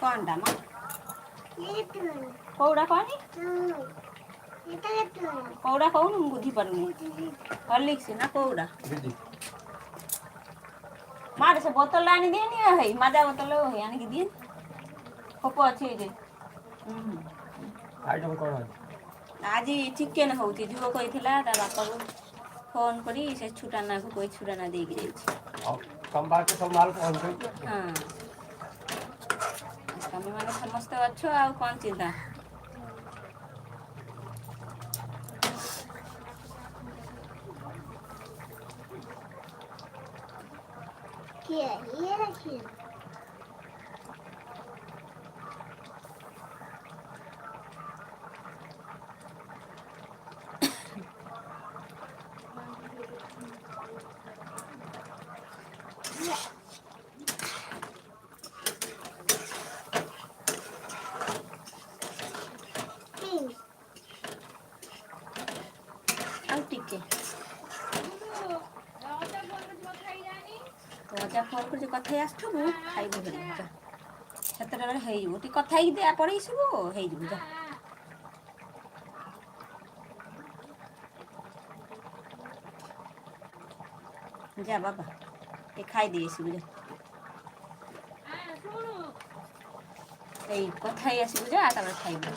కొండమా কৌড়া কৌ না বুঝি পারুনি। হরলিক্স না কৌড়া। মারে সে বোতল আনি দিয়ে নিয়ে হই মাজা বোতল হই আনি দিয়ে? খোপ আছে যে। আজি চিকেন হচ্ছে যুব কইছিলা তার বাপা ফোন করি সে ছুটানা কই ছুটানা দিয়ে সোমবার সোমবার ফোন করি। হ্যাঁ। también manejamos tabacho a cuantidad. Here, here, here. যা ফোন করছি, কথাই আসবু খাইবু হয়ে যা। সেতটা বেড়ে হয়ে তুই কথাই দেয়া পরে আসবু হয়ে যা। যা, বাবা, এ খাই দিয়েছি বুঝে এই কথাই আসবু যা তারপরে খাইবো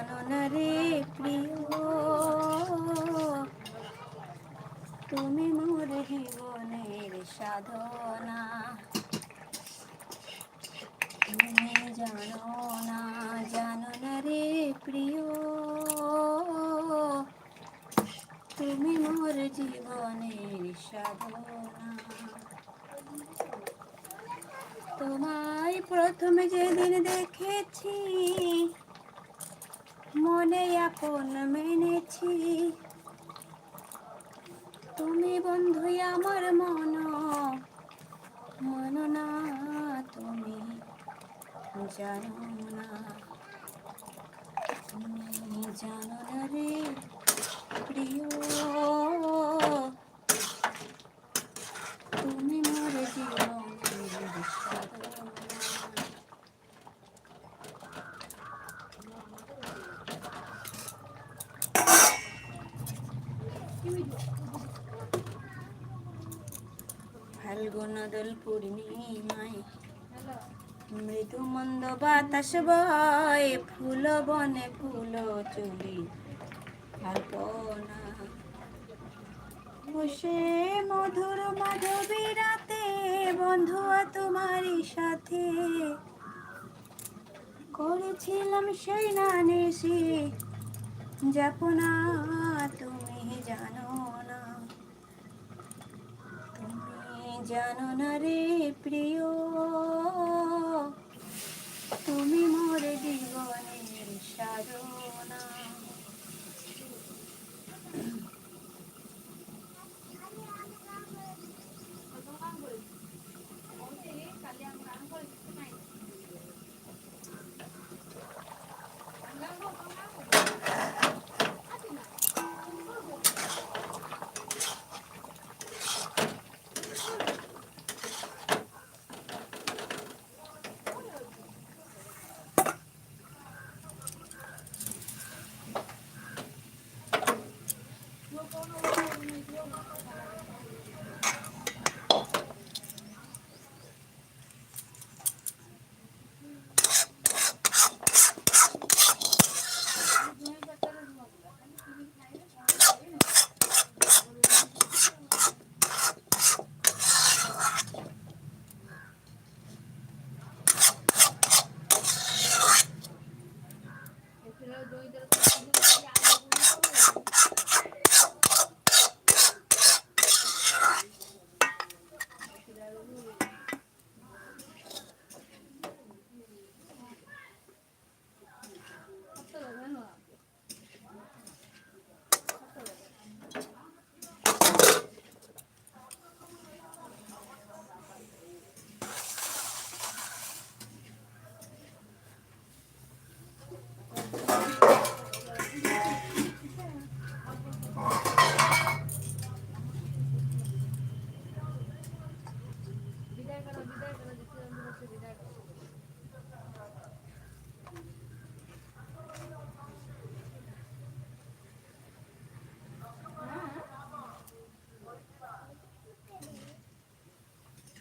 জানো রে প্রিয়? তুমি মোর জীবনের সাধনা। তুমি জানো না, জানো রে প্রিয়? তুমি মোর জীবনের সাধনা। তোমায় প্রথমে যেদিন দেখেছি মনে আপন মেনেছি? তুমি বন্ধু আমার মন মন না তুমি জানো না। তুমি জানো না রে, প্রিয় তুমি মোর জীবনের সাধনা ফাল্গুন পূর্ণিমায় মৃদু মন্দ বাতাস বয়, ফুল বনে ফুল চুলি কল্পনা বসে মধুর মাধবী রাতে, বন্ধু তোমারই সাথে। করেছিলাম সেই নানেসি যাপনা, তুমি জানো না তুমি জানো না রে প্রিয় তুমি মোর জীবনের সাধনা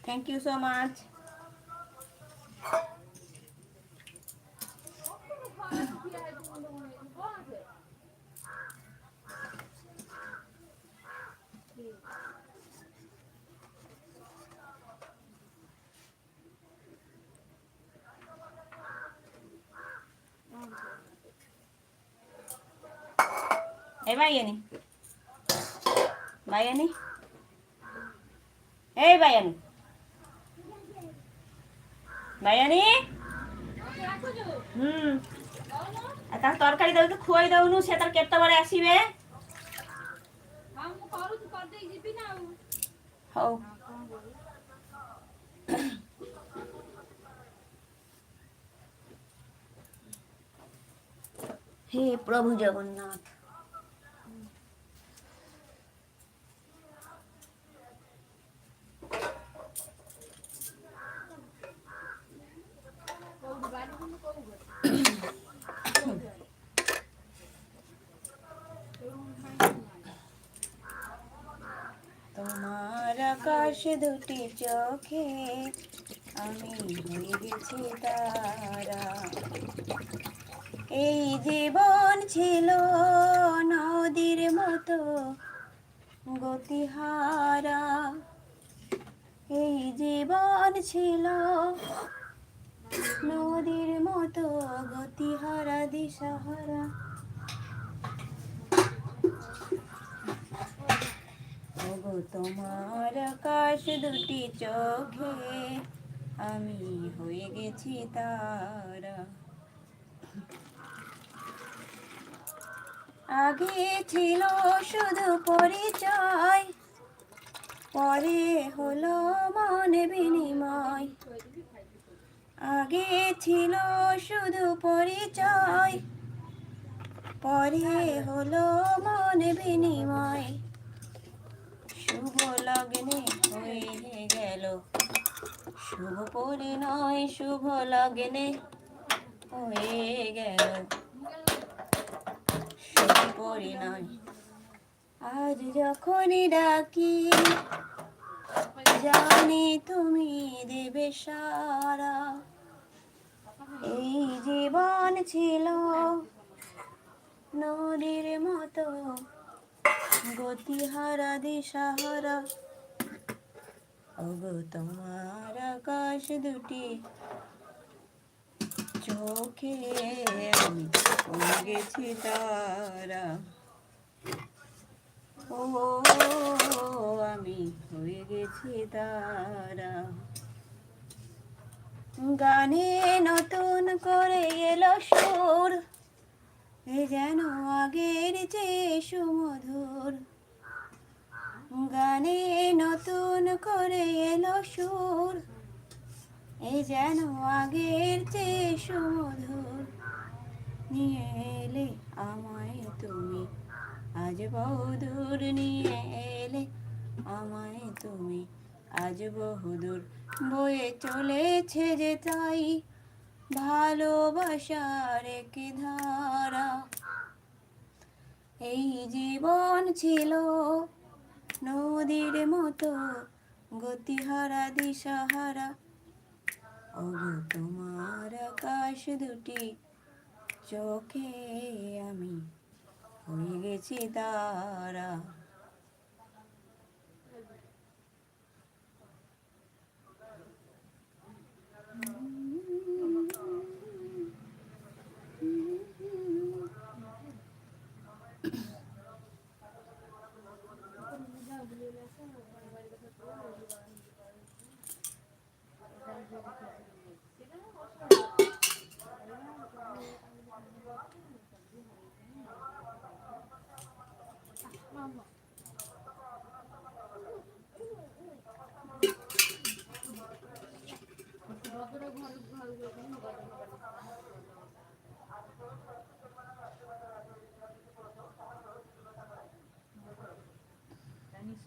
থ্যাংক ইউ সো মাচ এই বাইয়ানি বাইয়ানি এই বাইয়ানি নয়ানি? হুম। তার তরকারি দেবো খুয়াই দেবনু সে তার কেতবে আসবে। হও। হে প্রভু জগন্নাথ আকাশ দুটি চোখে, আমি হয়ে গেছি তারা। এই জীবন ছিল নদীর মতো, গতিহারা। এই জীবন ছিল নদীর মতো, গতিহারা দিশাহারা। ওগো তোমার আকাশ দুটি চোখে, আমি হয়ে গেছি তারা। আগে ছিল শুধু পরিচয়, পরে হলো মন বিনিময়। আগে ছিল শুধু পরিচয়, পরে হলো মন বিনিময়। শুভ লগ্নে হয়ে গেল। শুভ পরিণয় শুভ লগ্নে হয়ে গেল। শুভ পরিণয় আজ যখনই ডাকি, জানি তুমি দেবে সারা। এই জীবন ছিল নদীর মতো। গতিহারা দিশাহারা। ওগো তোমার আকাশ দুটি। চোখে আমি গেছি তারা। ও, আমি হয়ে গেছি তারা। গানে নতুন করে এলো সুর। এ যেন আগের যে সুমধুর। গানে নতুন করে এলো সুর। এ যেন আগের যে সুমধুর। নিয়ে এলে আমায় তুমি। আজ বহুদূর নিয়ে এলে আমায় তুমি। আজ বহুদূর বয়ে চলেছে যে তাই। ভালোবাসার এক ধারা। এই জীবন ছিল নদীর মতো, গতিহারা, দিশাহারা। ওগো, তোমার আকাশ দুটি চোখে আমি হয়ে গেছি তারা।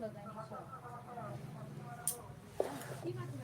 Да, 你说